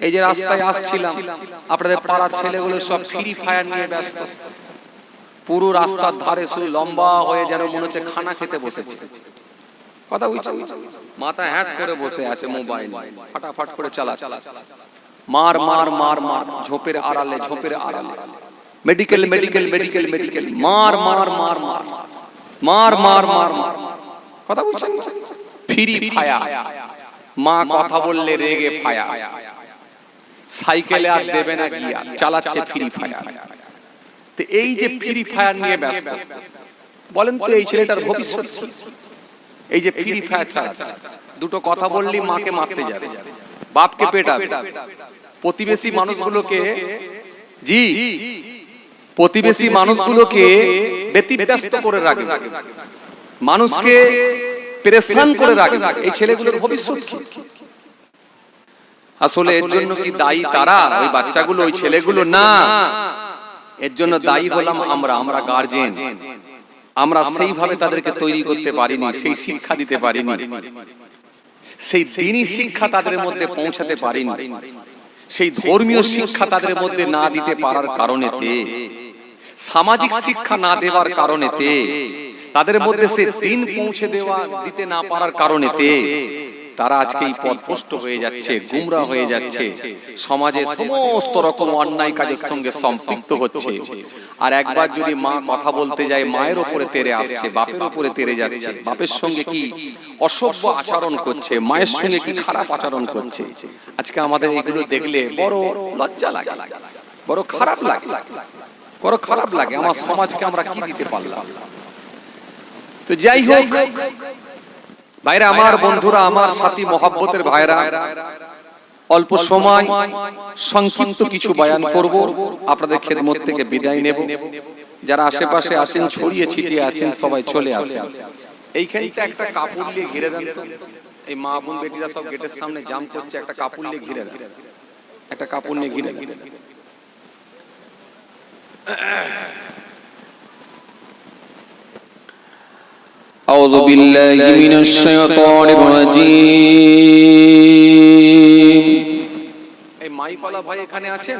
এই যে রাস্তায় আসছিলাম আপনাদের পাড়ার ছেলেগুলো সব ফ্রি ফায়ার নিয়ে ব্যস্ত পুরো রাস্তার ধারে শুধু লম্বা হয়ে যেন মনে হচ্ছে খানা খেতে বসেছে কথা বুঝছ মাথা হ্যাট করে বসে আছে মোবাইল ফাটাফাট করে চালাচ্ছে মার মার মার মার ঝোপের আড়ালে ঝোপের আড়ালে মেডিকেল মেডিকেল মেডিকেল মেডিকেল মার মার মার মার মার মার মার মার কথা বুঝছেন ফ্রি ফায়ার মা কথা বললে রেগে ফায়ার সাইকেলে আর দেবে না গিয়া চালাচ্ছে ফ্রি ফায়ার। তো এই যে ফ্রি ফায়ার নিয়ে ব্যস্ত বলেন তো এই ছেলেটার ভবিষ্যৎ কি? এই যে ফ্রি ফায়ার চালাচ্ছে। দুটো কথা বললি মাকে মারতে যাবে। বাপকে পেটাবে। প্রতিবেশী মানুষগুলোকে জি। প্রতিবেশী মানুষগুলোকে ব্যতিব্যস্ত করে রাখে মানুষকে পেরেশান করে রাখবে। এই ছেলেগুলোর ভবিষ্যৎ কি? আসলে এর জন্য কি দায়ী তারা? ওই বাচ্চাগুলো ওই ছেলেগুলো? না। এর জন্য দায়ী হলাম আমরা আমরা গার্জেন আমরা সেইভাবে তাদেরকে তৈরি করতে পারিনি সেই শিক্ষা দিতে পারিনি। সেই দিনই শিক্ষা তাদের মধ্যে পৌঁছাতে পারিনি। সেই ধর্মীয় শিক্ষা তাদের মধ্যে না দিতে পারার কারণেতে সামাজিক শিক্ষা না দেওয়ার কারণেতে তাদের মধ্যে সে দিন পৌঁছে দেওয়া দিতে না পারার কারণেতে তারা আজকে এই পথভ্রষ্ট হয়ে যাচ্ছে, গুমরা হয়ে যাচ্ছে। সমাজে সমস্ত রকম অন্যায় কাজের সঙ্গে সম্পৃক্ত হচ্ছে। আর একবার যদি মা কথা বলতে যায়, মায়ের উপরে তেরে আসছে, বাপের উপরে তেরে যাচ্ছে। বাপের সঙ্গে কি অসভ্য আচরণ করছে, মায়ের সঙ্গে কি খারাপ আচরণ করছে? আজকে আমাদের এগুলো দেখলে বড় লজ্জা লাগে, বড় খারাপ লাগে, বড় খারাপ লাগে। আমার সমাজকে আমরা কি দিতে পারলাম? তো যাই হোক ভাইরা আমার বন্ধুরা আমার সাথী মহাব্বতের ভাইরা অল্প সময় সংক্ষিপ্ত কিছু বয়ান করব আপনাদের খেদমত থেকে বিদায় নেব। যারা আশেপাশে আছেন ছড়িয়ে ছিটিয়ে আছেন সবাই চলে আসেন। এইখানটা একটা কাপড় নিয়ে ঘিরে দেন তো। এই মা বোন বেটিরা সব গেটের সামনে জাম করছে একটা কাপড় নিয়ে ঘিরে দেন। একটা কাপড় নিয়ে ঘিরে দেন। أعوذ بالله من الشيطان الرجيم এই মাইকলা ভাই এখানে আছেন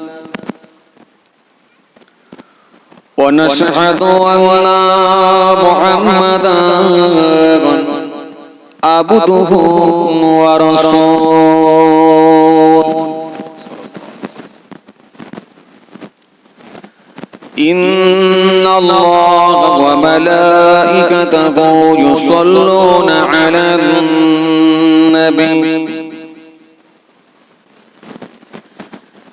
ونشهد أن محمدا عبده ورسوله. إن الله وملائكته يصلون على النبي.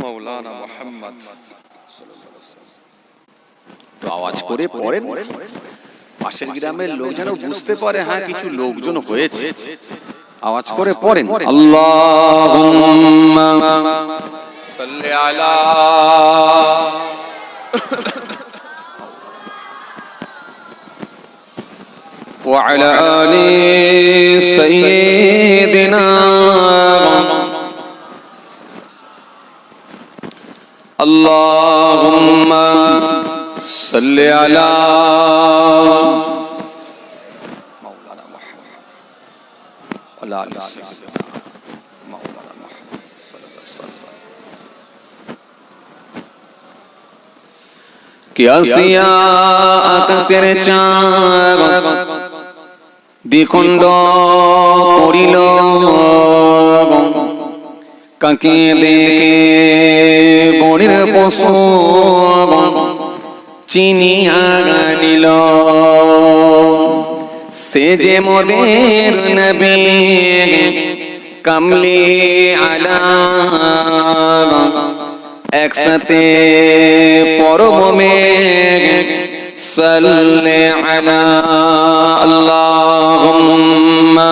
মৌলানা মোহাম্মদ তো আওয়াজ করে পড়েন পাশের গ্রামের লোক যেন বুঝতে পারে হ্যাঁ কিছু লোকজন হয়েছে আওয়াজ করে পড়েন اللهم সাল্লি আলা وعلى آل سيدنا اللهم صل على مولانا محمد وعلى آل سيدنا مولانا محمد صلى الله عليه وسلم কিয়াসিয়া আকাশের চাঁদ দ্বিখণ্ড পড়িল কাকে দেখে বনের পশু চিনিয়া নিল। সে যে মোদের নবী কামলি আলা। একসাথে পরমে সাল্লে আলা। আল্লাহুম্মা।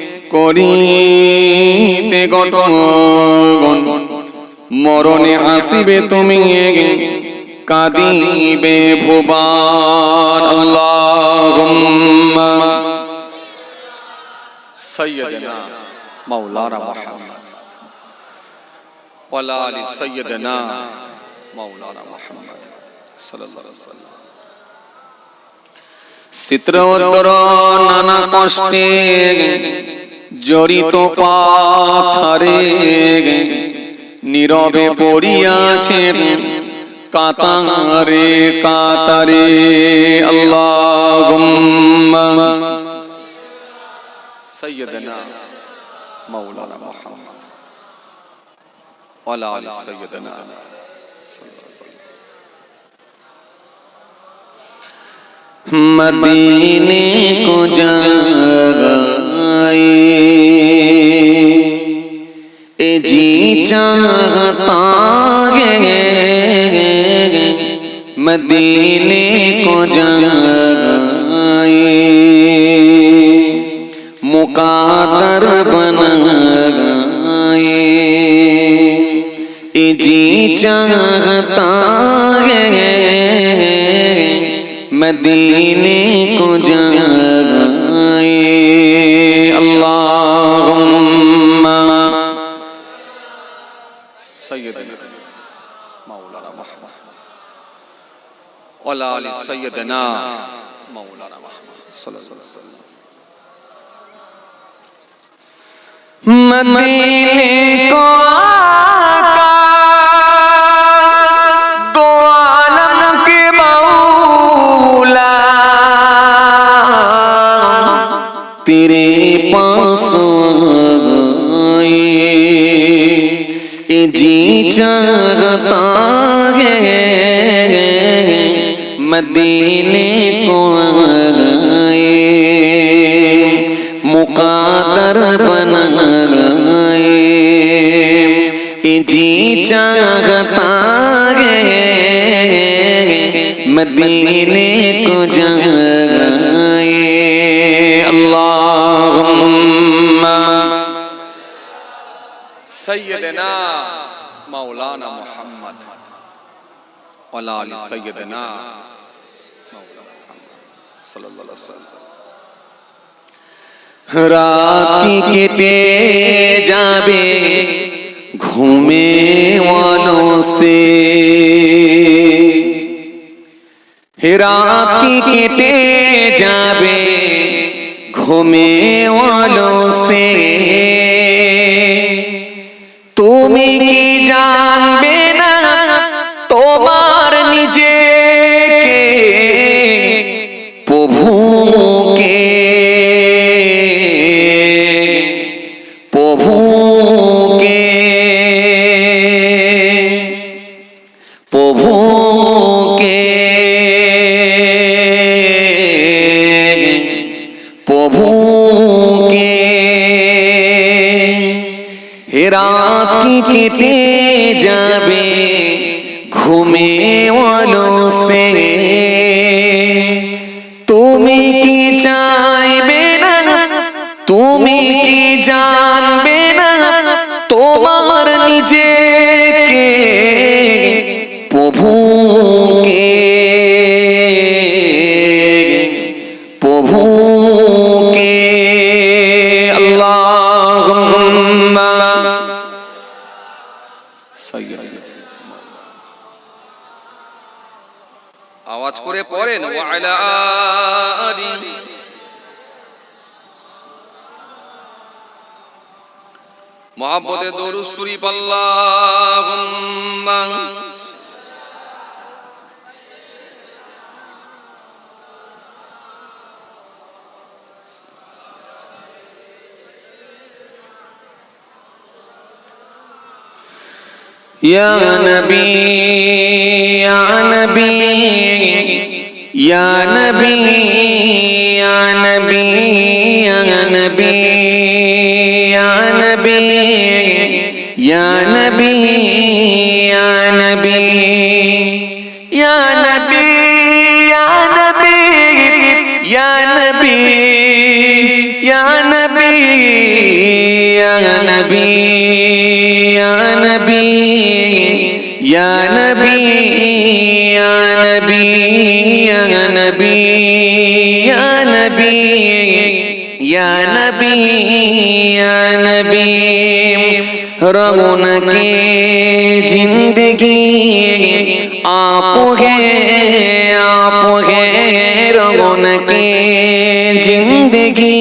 করিতে গঠন মরণে আসিবে তুমি কাঁদিবে ভুবান আল্লাহুম্মা সাইয়্যিদিনা মাওলানা মুহাম্মদ ওয়ালা আলি সাইয়্যিদিনা মাওলানা মুহাম্মদ সাল্লাল্লাহু আলাইহি ওয়াসাল্লাম চিত্র নানা কষ্টে জড়িত পাথারে নীরবে পড়িয়াছে কাতারে কাতারে সৈয়দনা মৌলানা মোহাম্মদ। ওলা সৈয়দনা मदीने को जाए ए जी चाहता है, मदीने को जाए मुकादर बनाए। ए जी चाहता سيدنا مولانا محمد صلى الله عليه وسلم मदीने को आका दो आलम के मौला तेरे पास आए ए जी चाहता है मदीने को आए, मुकादर बन आए। जी चाहता है मदीने को जाए अल्लाह सैयदना मौलाना मोहम्मद वला सैयदना। রাত কেটে যাবে ঘুমে সে রাত কেটে যাবে ঘুমে সে তুমি কি কেটে যাবে ঘুমে সে فاللهم يا نبي يا نبي يا نبي يا نبي يا نبي يا نبي يا نبي يا نبي يا نبي يا نبي يا نبي يا نبي يا نبي يا نبي يا نبي يا نبي يا نبي يا نبي रमन के जिंदगी आप है आप है रमन के जिंदगी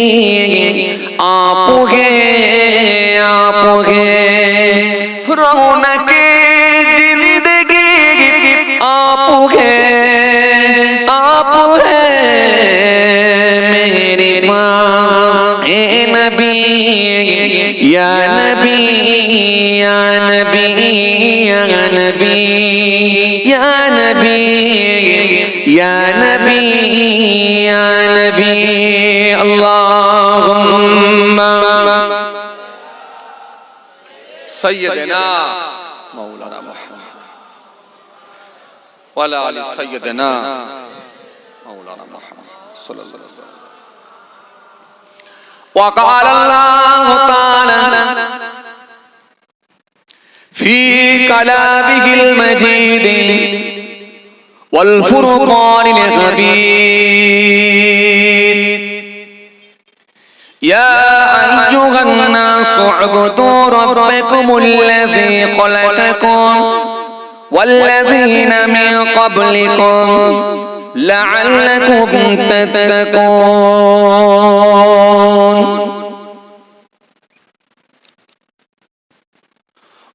نبي يا نبي اللهم. سيدنا مولانا محمد ولا علي سيدنا مولانا محمد صلى الله عليه وسلم. وقال الله تعالى في كلامه المجيد والفرقان الحميد يا أيها الناس اعبدوا ربكم الذي خلقكم والذين من قبلكم لعلكم تتقون.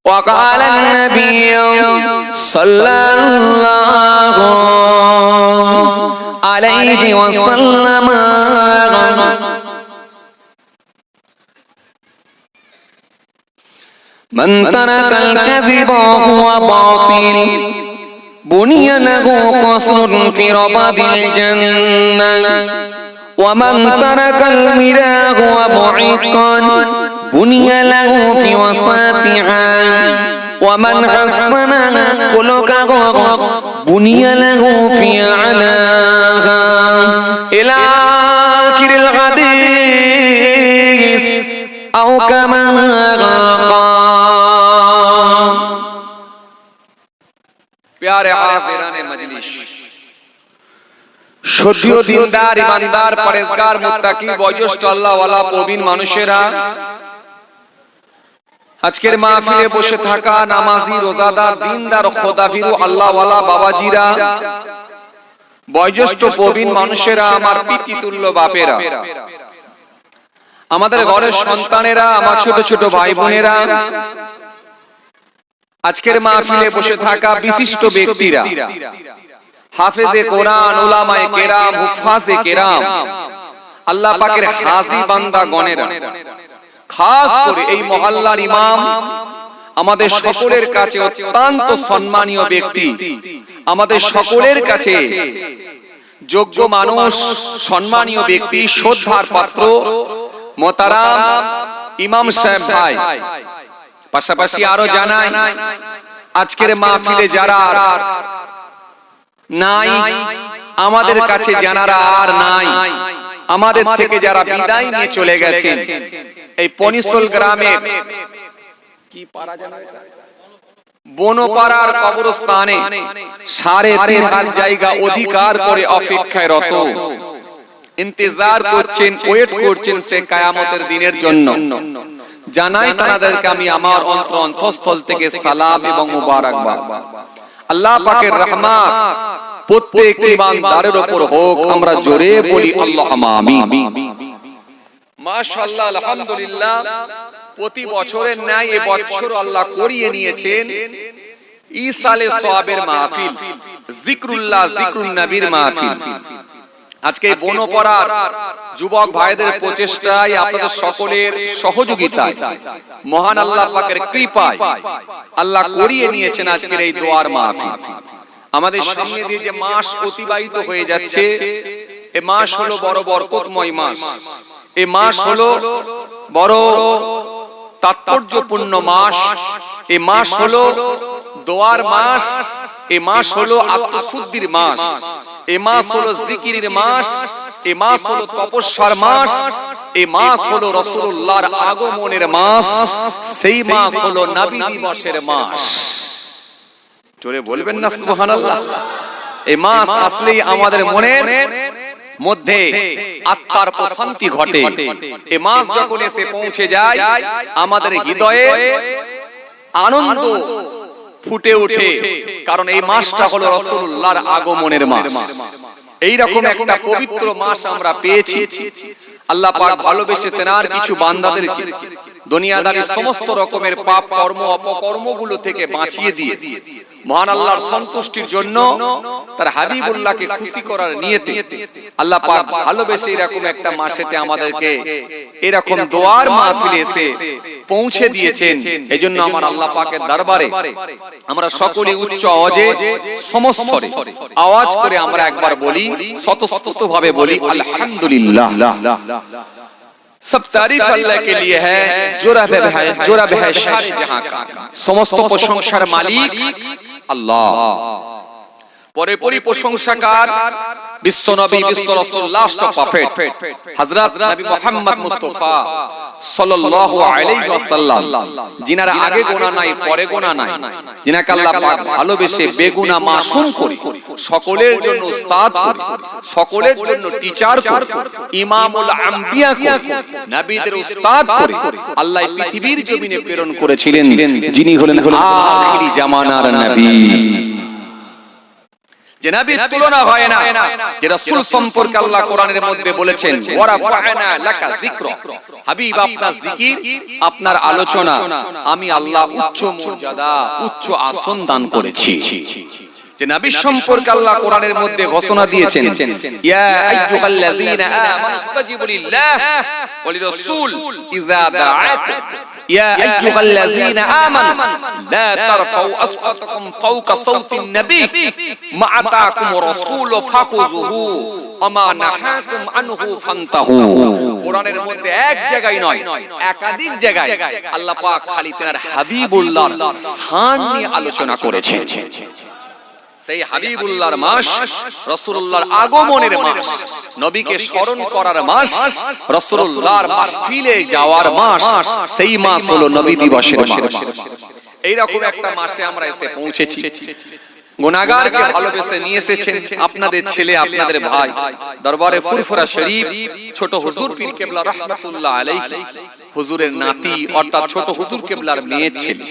وقال النبي صلى الله عليه وسلم. من ترك الكذب وهو باطل بني له قصر في ربد الجنة. ومن ترك المراه ومعقا بني له في وسطها ومن حسن خلقه بني له في أعلاها إلى آخر الحديث أو كما قال প্যারে হাজিরানে মজলিস সদ্য দিনদার ইমানদার পরেজগার মুত্তাকি বয়োজ্যেষ্ঠ আল্লাহ ওয়ালা প্রবীণ মানুষেরা আজকের মাহফিলে বসে থাকা নামাজি রোজাদার দিনদার খোদাবিরু আল্লাহওয়ালা বাবাজিরা বয়োজ্যেষ্ঠ প্রবীণ মানুষেরা আমার পিতৃতুল্য বাপেরা। আমাদের ঘরের সন্তানেরা আমার ছোট ছোট ভাই বোনেরা আজকের মাহফিলে বসে থাকা বিশিষ্ট ব্যক্তিরা। হাফেজে কোরআন ওলামায়ে কেরাম হুফাজে কেরাম। আল্লাহ পাকের হাজি বান্দা গণেরা। খাস করে এই মহল্লার ইমাম আমাদের সকলের কাছে অত্যন্ত সম্মানীয় ব্যক্তি। আমাদের সকলের কাছে যোগ্য মানুষ সম্মানীয় ব্যক্তি শ্রদ্ধার পাত্র মোতারাম ইমাম সাহেব ভাই। পাশাপাশি আরও জানাই আজকের মাহফিলে যারা নাই আমাদের কাছে জানারা আর নাই। আমাদের থেকে যারা বিদায় নিয়ে চলে গেছেন এই পনিসল গ্রামের কি পাড়া জানা বনপাড়ার কবরস্থানে সাড়ে তিন হাত জায়গা অধিকার করে অপেক্ষায় রত ইন্তজার করছেন ওয়েট করছেন সে কায়ামতের দিনের জন্য। জানাই তাদেরকে আমি আমার অন্তর অন্তঃস্থল থেকে সালাম এবং মুবারকবাদ। আল্লাহ পাকের রহমত। প্রত্যেক ইমানদারের উপর হোক আমরা জোরে বলি আল্লাহ আমিন। মাশাআল্লাহ আলহামদুলিল্লাহ প্রতি বছরের ন্যায় এ বছর আল্লাহ করিয়ে নিয়েছেন। সোয়াবের মাহফিল জিকরুল্লাহ জিকরুন নবীর মাহফিল। আজকে এই বনপড়ার যুবক ভাইদের প্রচেষ্টায় আপনাদের সকলের সহযোগিতায়। মহান আল্লাহ পাকের কৃপায় আল্লাহ করিয়ে নিয়েছেন আজকের এই দোয়ার মাহফিল। আমাদের সামনে দিয়ে যে মাস অতিবাহিত হয়ে যাচ্ছে এ মাস হলো বড় বরকতময় মাস। এ মাস হলো বড় তাৎপর্যপূর্ণ মাস। এ মাস হলো দোয়ার মাস। এ মাস হলো আত্মশুদ্ধির মাস। এ মাস হলো জিকিরের মাস। এ মাস হলো তপস্যার মাস। এ মাস হলো রসুল্লাহর আগমনের মাস। সেই মাস হলো নবী দিবসের মাস। জোরে বলবেন না সুবহানাল্লাহ। এই মাস আসলেই আমাদের মনের মধ্যে আত্মার প্রশান্তি ঘটে। এ মাস যখন এসে পৌঁছে যায় আমাদের হৃদয়ে আনন্দ ফুটে ওঠে। কারণ এই মাসটা হলো রসুল্লাহর আগমনের মাস। এই রকম একটা পবিত্র মাস আমরা পেয়েছি। আল্লাহ পাক ভালোবেসে তেনার কিছু বান্দাদেরকে দুনিয়াদারির সমস্ত রকমের পাপ কর্ম অপকর্মগুলো থেকে বাঁচিয়ে দিয়ে মহান আল্লাহর সন্তুষ্টির জন্য তার হাবিবুল্লাহকে খুশি করার নিয়তে আল্লাহ পাক ভালোবেসে এরকম একটা মাসেতে আমাদেরকে এরকম দোয়ার মাহফিলে এসে পৌঁছে দিয়েছেন। এজন্য আমার আল্লাহ পাকের দরবারে আমরা সকলে উচ্চ আওয়াজে সমস্বরে আওয়াজ করে আমরা একবার বলি শতশতভাবে বলি, আলহামদুলিল্লাহ। সব তারিফ আল্লাহ কে লিয়ে হ্যায় জোরাবে হ্যায় জোরাবে হ্যায় সারে জাহাঁ কা সমস্ত প্রশংসার মালিক আল্লাহ। পরে পরি প্রশংসাকার বিশ্ব নবী বিশ্ব রাসূল লাস্ট প্রফেট হযরত নবী মুহাম্মদ মুস্তাফা সাল্লাল্লাহু আলাইহি ওয়াসাল্লাম। যিনারা আগে গোনা নাই পরে গোনা নাই। যিনাকে আল্লাহ পাক ভালোবেসে বেগুনা মাসুম করে। সকলের জন্য উস্তাদ করে। সকলের জন্য টিচার করে। ইমামুল আম্বিয়া করে। নবীদের উস্তাদ করে। আল্লাহ পৃথিবীর জমিনে প্রেরণ করেছিলেন। যিনি হলেন আখিরি জামানার নবী। যে নবীর তুলনা হয় না যে রাসূল সম্পর্কে আল্লাহ কোরআনের মধ্যে বলেছেন ওয়ারাফা'না লাকা যিকরা। হাবিব আপনার জিকির আপনার আলোচনা আমি আল্লাহ উচ্চ মর্যাদা উচ্চ আসন দান করেছি। যে নবী সম্পর্কে আল্লাহ কোরআনের মধ্যে ঘোষণা দিয়েছেন। ইয়া আইয়ুহাল্লাযীনা আমানু ইসতাজিবু লিল্লাহ ওয়া লিরাসূল ইযা দাআকুম ইয়া আইয়ুহাল্লাযীনা আমানু লা তারফাউ আসওয়াতাকুম ফাওকা সাওতিন নবী মা'আতাকুম রাসূল রাসূলু ফাখুযুহু। আমা নাহাকুম আনহু ফান্তাহু। কোরআনের মধ্যে এক জায়গায় নয় একাধিক জায়গায় আল্লাহ পাক খালি তেনার হাবিবুল্লাহ শান নিয়ে আলোচনা করেছেন। সেই হাবিবুল্লাহর মাস রসুল্লাহর আগমনের মাস নবীকে স্মরণ করার মাস রসুল্লাহর মাহফিলে যাওয়ার মাস সেই মাস হলো নবী দিবসের মাস। এইরকম একটা মাসে আমরা এসে পৌঁছেছি। ভালোবেসে নিয়ে এসেছেন আপনাদের ছেলে আপনাদের ভাই। দরবারে ফুরফুরা শরীফ ছোট হুজুর পীর কেবলা রহমাতুল্লাহ আলাইহি। হুজুরের নাতি অর্থাৎ ছোট হুজুর কেবলার মেয়ে ছেলে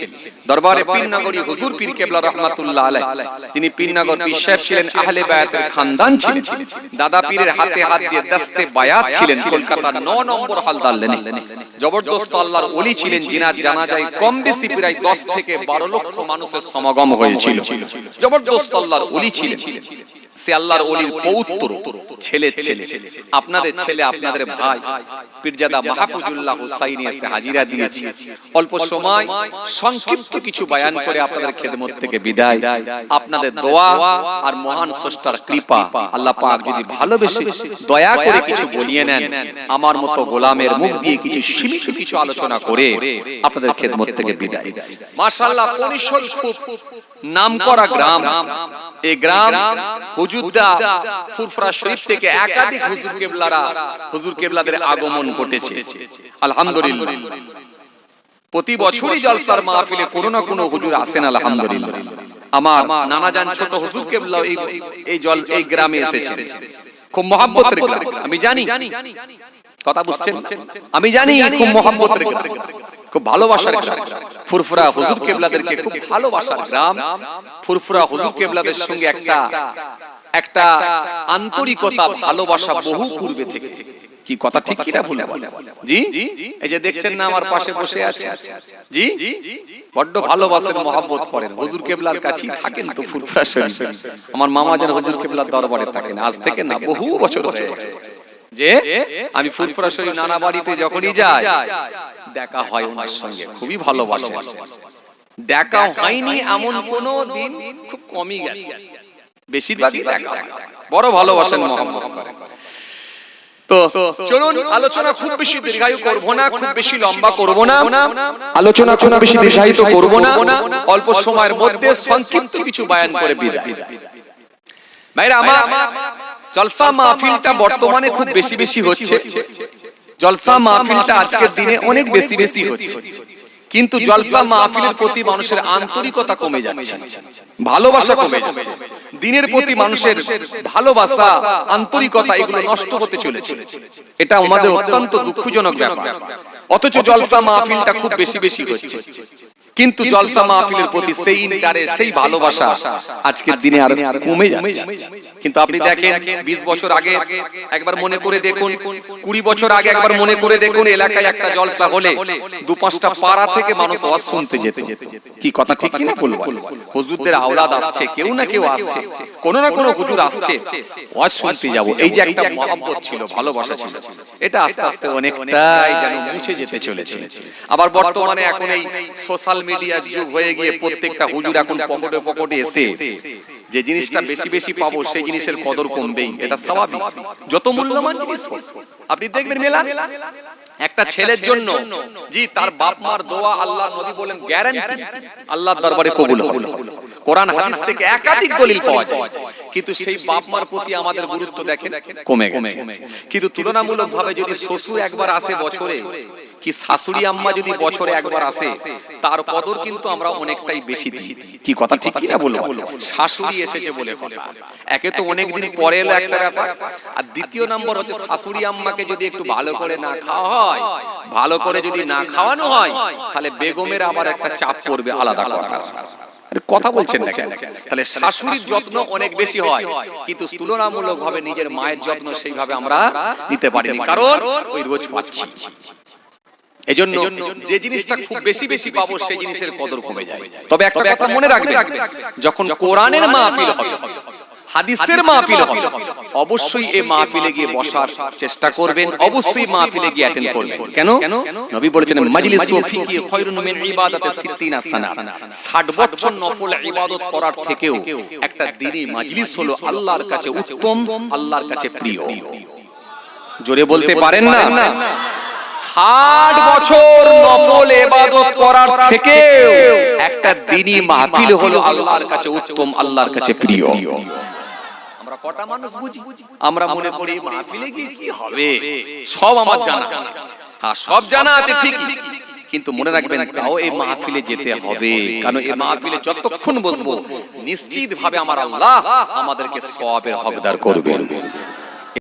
দরবারে পীরনগরী হুজুর পীর কেবলা রহমাতুল্লাহ আলাইহি। তিনি পীরনগর পীর সাহেব ছিলেন আহলে বায়াতের খানদান ছিলেন। দাদা পীরের হাতে হাত দিয়ে দস্তে বায়াত ছিলেন কলকাতার 9 নম্বর হালদার লেনে। জবরদস্ত আল্লাহর ওলি ছিলেন জিনার জানা যায় কম বেশি প্রায় 10 থেকে 12 লক্ষ মানুষের সমাগম হয়েছিল জবরদস্ত আল্লাহর ওলি ছিলেন। সে আল্লাহর ওলির পৌত্র ছেলে ছেলে আপনাদের ছেলে আপনাদের ভাই। পীরজাদা মাহফুজুল্লাহ হুসাইনি এসে হাজিরা দিয়েছে। অল্প সময় সংক্ষিপ্ত কিছু বয়ান করে আপনাদের খেদমত থেকে বিদায়। আপনাদের দোয়া আর মহান স্রষ্টার কৃপা আল্লাহ পাক যদি ভালোবেসে দয়া করে কিছু বলিয়ে নেন আমার মতো গোলামের মুখ দিয়ে কিছু সীমিত কিছু আলোচনা করে আপনাদের খেদমত থেকে বিদায়। মাশাআল্লাহ পরিশল খুব গ্রাম। এই গ্রাম হুজুদ্দা ফুরফুরা শরীফ থেকে একাধিক হুজুর কেবলারা হুজুর কেবলাদের আগমন ঘটেছে। আলহামদুলিল্লাহ। প্রতি বছরই জলসার মাহফিলে কোনো না কোনো হুজুর আসেন, আলহামদুলিল্লাহ। আমার নানা জান ছোট হুজুর কেবলা এই এই জল এই গ্রামে এসেছেন খুব মহাব্বতের গ্রাম। আমি জানি। কথা বুঝছেন? আমি জানি খুব মহাব্বতের গ্রাম। খুব ভালোবাসার গ্রাম। ফুরফুরা হুজুর কেবলাদেরকে খুব ভালোবাসার গ্রাম। ফুরফুরা হুজুর কেবলাদের সঙ্গে একটা একটা আন্তরিকতা ভালোবাসা বহু পূর্বে থেকে। কি কথা ঠিক কিনা ভুল জি? এই যে দেখছেন না আমার পাশে বসে আছে। জি? বড্ড ভালোবাসেন মহব্বত করেন। হুজুর কেবলার কাছেই থাকেন তো ফুরফুরা শরীফ আমার মামা যেন হুজুর কেবলার দরবারে থাকেন। আজ থেকে না বহু বছর হয়ে। যে আমি ফুরফুরা শরীফ নানা বাড়িতে যখনই যাই দেখা হয় ওনার সঙ্গে। খুবই ভালোবাসে। দেখা হয়নি এমন কোন দিন খুব কমই গেছে। বেশিরভাগই দেখা। বড় ভালোবাসেন মোহাম্মদ। তো চলুন আলোচনা খুব বেশি দীর্ঘায়ু করব না খুব বেশি লম্বা করব না। আলোচনা খুব বেশি দীর্ঘায়িত করব না। অল্প সময়ের মধ্যে সংক্ষিপ্ত কিছু বয়ান করে বিদায়। ভাইরা আমার জলসা মাহফিলটা বর্তমানে খুব বেশি বেশি হচ্ছে। জলসা মাহফিলটা আজকের দিনে অনেক বেশি বেশি হচ্ছে। কিন্তু জলসা মাহফিলের প্রতি মানুষের আন্তরিকতা কমে যাচ্ছে। ভালোবাসা কমে যাচ্ছে। দিনের প্রতি মানুষের ভালোবাসা আন্তরিকতা এগুলো নষ্ট হতে চলেছে। এটা আমাদের অত্যন্ত দুঃখজনক ব্যাপার। অথচ জলসা মাহফিলটা খুব বেশি বেশি হচ্ছে। কিন্তু জলসা মাহফিলের প্রতি সেই ইন্টারেস্ট সেই ভালোবাসা আজকের দিনে আর কমে যাচ্ছে। কিন্তু আপনি দেখেন 20 বছর আগে একবার মনে করে দেখুন 20 বছর আগে একবার মনে করে দেখুন এলাকায় একটা জলসা হলে দু পাঁচটা পাড়া থেকে মানুষ ওয়াজ শুনতে যেত। কি কথা? ঠিক কিনা বলব হুজুরদের আওলাদ আসছে কেউ না কেউ আসছে। কোন না কোন হুজুর আসছে। ওয়াজ শুনতে যাব। এই যে একটা মহব্বত ছিল ভালোবাসা ছিল এটা আস্তে আস্তে অনেকটাই যেন মুছে যেতে চলেছে। আবার বর্তমানে এখন এই সোশ্যাল মিডিয়ার যুগ হয়ে গিয়ে প্রত্যেকটা হুজুর এখন পকেটে পকেটে এসে যে জিনিসটা বেশি বেশি পাবো সেই জিনিসের কদর কমবেই এটা স্বাভাবিক। যত মূল্যবান জিনিস আপনি দেখবেন মেলা একটা ছেলের জন্য জি তার বাপ মার দোয়া আল্লাহ নবী বলেন গ্যারান্টি আল্লাহর দরবারে কবুল হবে। কোরআন হাদিস থেকে একাধিক দলিল পাওয়া যায়। কিন্তু সেই বাপ মার প্রতি আমাদের গুরুত্ব দেখেন কমে গেছে। কিন্তু তুলনামূলক ভাবে যদি শ্বশুর একবার আসে বছরে কি শাশুড়ি আম্মা যদি বছরে একবার আসে তার কদর কিন্তু আমরা অনেকটাই বেশি দিই। কি কথা ঠিক কিনা বলব শাশুড়ি এসেছে বলে কথা একে তো অনেকদিন পরে এলো একটা ব্যাপার। আর দ্বিতীয় নম্বর হচ্ছে শাশুড়ি আম্মাকে যদি একটু ভালো করে না খাওয়া হয় ভালো করে যদি না খাওয়ানো হয় তাহলে বেগমের আবার একটা চাপ পড়বে আলাদা কথা। আরে কথা বলছেন না কেন? তাহলে শাশুড়ির যত্ন অনেক বেশি হয় কিন্তু তুলনামূলক ভাবে নিজের মায়ের যত্ন সেইভাবে আমরা নিতে পারিনি কারণ ওই রোজ পাচ্ছি এজন্য যে জিনিসটা খুব বেশি বেশি পাবো সেই জিনিসের কদর কমে যায়। তবে একটা কথা মনে রাখবে যখন কোরআনের মাহফিল হবে হাদিসের মাহফিল হবে অবশ্যই এই মাহফিলে গিয়ে বসার চেষ্টা করবেন অবশ্যই মাহফিলে গিয়ে অ্যাটেন্ড করবেন। কেন? নবী বলেছেন মাজলিস ফিকি খায়রুন মিন ইবাদাতি 60 সানা 60 বছর নফল ইবাদত করার থেকেও একটা দিনই মাজলিস হলো আল্লাহর কাছে উত্তম আল্লাহর কাছে প্রিয়। জোরে বলতে পারেন? না ষাট বছর নফল এবাদত করার থেকে একটা দিনই মাহফিল হলো আল্লাহর কাছে উত্তম আল্লাহর কাছে প্রিয়। আমরা কটা মানুষ বুঝি? আমরা মনে করি মাহফিলে গিয়ে কি হবে? সব আমার জানা আছে হ্যাঁ সব জানা আছে ঠিক। কিন্তু মনে রাখবেন তাও এই মাহফিলে যেতে হবে। কারণ এই মাহফিলে যতক্ষণ বসবো নিশ্চিত ভাবে আমার আল্লাহ আমাদেরকে সবের হকদার করবেন।